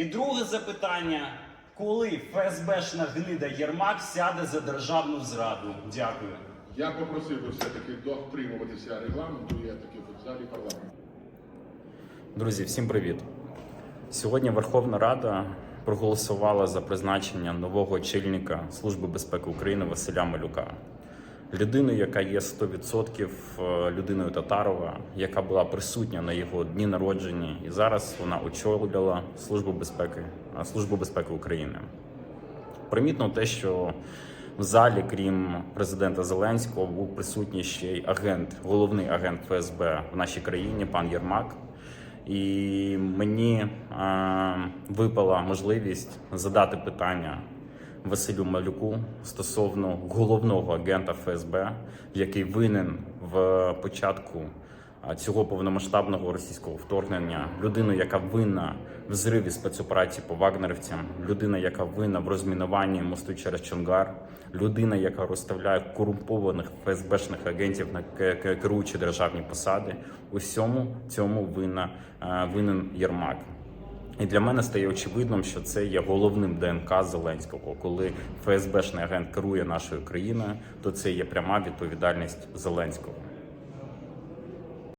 І друге запитання: коли ФСБшна гнида Єрмак сяде за державну зраду? Дякую. Я попросив би все-таки дотримуватися регламенту, я таки в залі парламенту. Друзі, всім привіт! Сьогодні Верховна Рада проголосувала за призначення нового очільника Служби безпеки України Василя Малюка. Людину, яка є 100% е, людиною Татарова, яка була присутня на його дні народження, і зараз вона очолювала Службу безпеки, е, Службу безпеки України. Примітно те, що в залі, крім президента Зеленського, був присутній ще й агент, головний агент ФСБ в нашій країні, пан Єрмак. І мені е, випала можливість задати питання Василю Малюку стосовно головного агента ФСБ, який винен в початку цього повномасштабного російського вторгнення, людину, яка винна в зриві спецоперації по вагнерівцям, людина, яка винна в розмінуванні мосту через Чонгар, людина, яка розставляє корумпованих ФСБшних агентів на ке- ке- керуючі державні посади. Усьому цьому винна винен Єрмак. І для мене стає очевидним, що це є головним ДНК Зеленського. Коли ФСБшний агент керує нашою країною, то це є пряма відповідальність Зеленського.